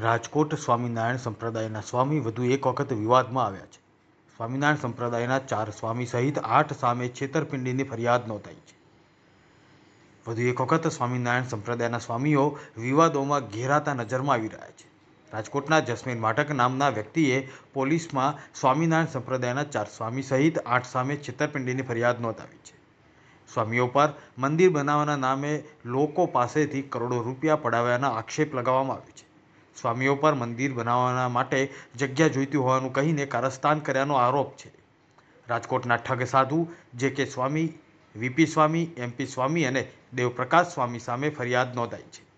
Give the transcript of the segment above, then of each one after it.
રાજકોટ સ્વામિનારાયણ સંપ્રદાયના સ્વામી વધુ એક વખત વિવાદમાં આવ્યા છે. સ્વામિનારાયણ સંપ્રદાયના ચાર સ્વામી સહિત આઠ સામે છેતરપિંડીની ફરિયાદ નોંધાઈ છે. વધુ એક વખત સ્વામિનારાયણ સંપ્રદાયના સ્વામીઓ વિવાદોમાં ઘેરાતા નજરમાં આવી રહ્યા છે. રાજકોટના જસ્મીન માટક નામના વ્યક્તિએ પોલીસમાં સ્વામિનારાયણ સંપ્રદાયના ચાર સ્વામી સહિત આઠ સામે છેતરપિંડીની ફરિયાદ નોંધાવી છે. સ્વામીઓ પર મંદિર બનાવવાના નામે લોકો પાસેથી કરોડો રૂપિયા પડાવ્યાના આક્ષેપ લગાવવામાં આવ્યો છે. સ્વામીઓ પર મંદિર બનાવવાના માટે જગ્યા જોઈતી હોવાનું કહીને કારસ્તાન કર્યાનો આરોપ છે. રાજકોટના ઠગ સાધુ જે કે સ્વામી વીપી સ્વામી એમપી સ્વામી અને દેવપ્રકાશ સ્વામી સામે ફરિયાદ નોંધાઈ છે.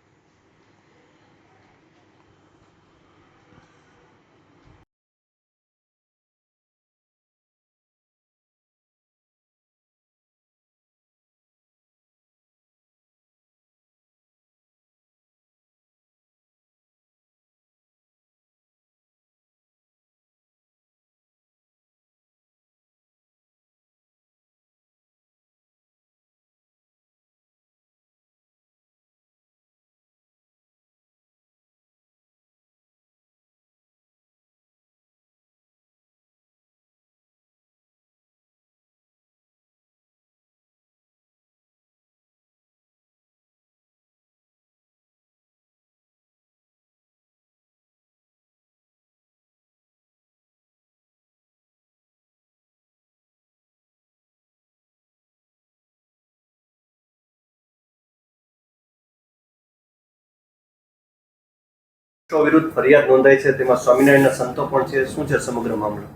વિરુદ્ધ ફરિયાદ નોંધાઈ છે. તેમાં સ્વામિનારાયણના સંતો પણ છે. શું છે સમગ્ર મામલો?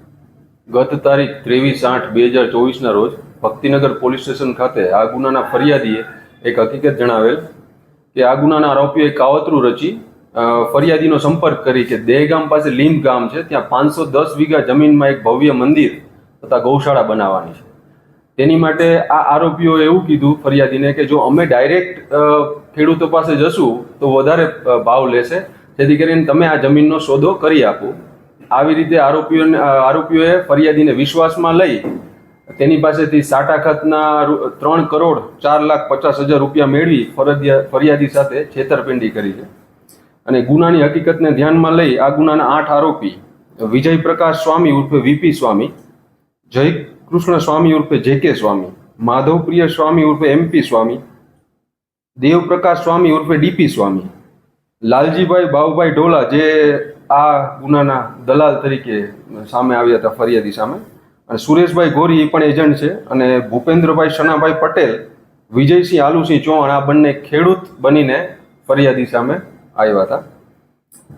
ગત તારીખ ત્રેવીસ આઠ બે હજાર ચોવીસના રોજ ભક્તિનગર પોલીસ સ્ટેશન ખાતે આ ગુનાના ફરિયાદીએ એક હકીકત જણાવેલ કે આ ગુનાના આરોપીઓએ કાવતરું રચી ફરિયાદીનો સંપર્ક કરી કે દેહગામ પાસે લીંબ ગામ છે. ત્યાં પાંચસો દસ વીઘા જમીનમાં એક ભવ્ય મંદિર તથા ગૌશાળા બનાવવાની છે. તેની માટે આ આરોપીઓએ એવું કીધું ફરિયાદીને કે જો અમે ડાયરેક્ટ ખેડૂતો પાસે જશું તો વધારે ભાવ લેશે. જેથી કરીને તમે આ જમીનનો સોદો કરી આપો. આવી રીતે આરોપીઓને આરોપીઓએ ફરિયાદીને વિશ્વાસમાં લઈ તેની પાસેથી સાટા ખતના ત્રણ કરોડ ચાર લાખ પચાસ હજાર રૂપિયા મેળવી ફરિયાદી સાથે છેતરપિંડી કરી છે. અને ગુનાની હકીકતને ધ્યાનમાં લઈ આ ગુનાના આઠ આરોપી વિજય પ્રકાશ સ્વામી ઉર્ફે વીપી સ્વામી જય કૃષ્ણ સ્વામી ઉર્ફે જે કે સ્વામી, માધવપ્રિય સ્વામી ઉર્ફે એમપી સ્વામી, દેવપ્રકાશ સ્વામી ઉર્ફે ડીપી સ્વામી લાલજીભાઈ બાબુભાઈ ઢોલા જે આ ગુનાના દલાલ તરીકે સામે આવ્યા હતા ફરિયાદી સામે. અને સુરેશભાઈ ગોરી એ પણ એજન્ટ છે અને ભૂપેન્દ્રભાઈ શનાભાઈ પટેલ, વિજયસિંહ આલુસિંહ ચૌહાણ આ બંને ખેડૂત બનીને ફરિયાદી સામે આવ્યા હતા.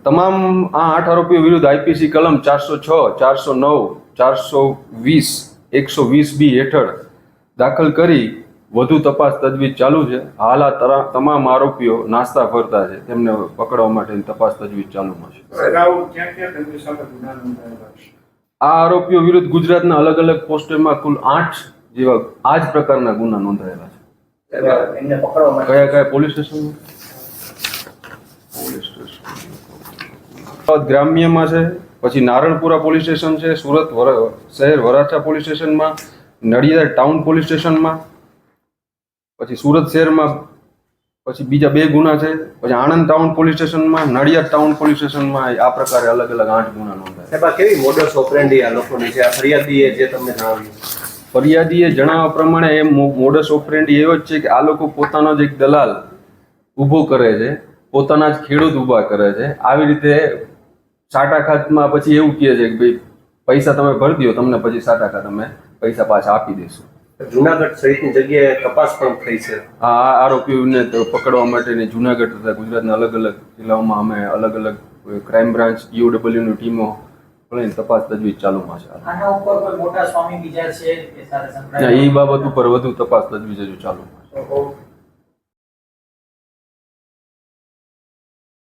તમામ આ આઠ આરોપીઓ વિરુદ્ધ આઈપીસી કલમ ચારસો છ, ચારસો નવ, ચારસો વીસ, એકસો વીસ બી હેઠળ દાખલ કરી વધુ તપાસ તજવીજ ચાલુ છે. હાલ આ તરા- તમામ આરોપીઓ નાસ્તા ફરતા છે. તેમને પકડવા માટેની તપાસ તજવીજ ચાલુમાં છે. આ આરોપીઓ વિરુદ્ધ ગુજરાતના અલગ અલગ પોસ્ટમાં કુલ આઠ જેવા આ જ પ્રકારના ગુના નોંધાયેલા છે. એમને પકડવા માટે કયા કયા પોલીસ સ્ટેશન પોલીસ સ્ટેશન ગ્રામ્યમાં છે પછી નારણપુરા પોલીસ સ્ટેશન છે સુરત શહેર વરાછા પોલીસ સ્ટેશનમાં નડિયાદ ટાઉન પોલીસ સ્ટેશનમાં પછી સુરત શહેરમાં પછી બીજા બે ગુના છે. પછી આણંદ ટાઉન પોલીસ સ્ટેશનમાં નડિયાદ ટાઉન પોલીસ સ્ટેશનમાં આ પ્રકારે અલગ અલગ આઠ ગુના નોંધાયા સાહેબ આ કેવી મોડસ ઓપરેન્ડી આ લોકોની છે? આ ફરિયાદીએ જે તમને જણાવ્યું. ફરિયાદીએ જણાવ્યા પ્રમાણે એ મોડસ ઓપરેન્ડી એવો જ છે કે આ લોકો પોતાનો જ એક દલાલ ઊભો કરે છે પોતાના જ ખેડૂત ઊભા કરે છે. આવી રીતે સાટા ખાતમાં પછી એવું કહે છે કે ભાઈ પૈસા તમે ભરી દો તમને પછી સાટા ખાત અમે પૈસા પાછા આપી દઈશું જુનાગઢ સહિતની જગ્યાએ તપાસ પણ થઈ છે. આ આરોપીઓને પકડવા માટેની જુનાગઢ તથા ગુજરાતના અલગ અલગ જિલ્લાઓમાં અમે અલગ અલગ ક્રાઇમ બ્રાન્ચ યુડબ્લ્યુની ટીમો પણ તપાસ તજવીજ ચાલુમાં છે. આના ઉપર કોઈ મોટા સ્વામી બીજા છે કે સાથે ના, સંકળાયેલા એ બાબત ઉપર વધુ તપાસ તજવીજ હજુ ચાલુમાં છે.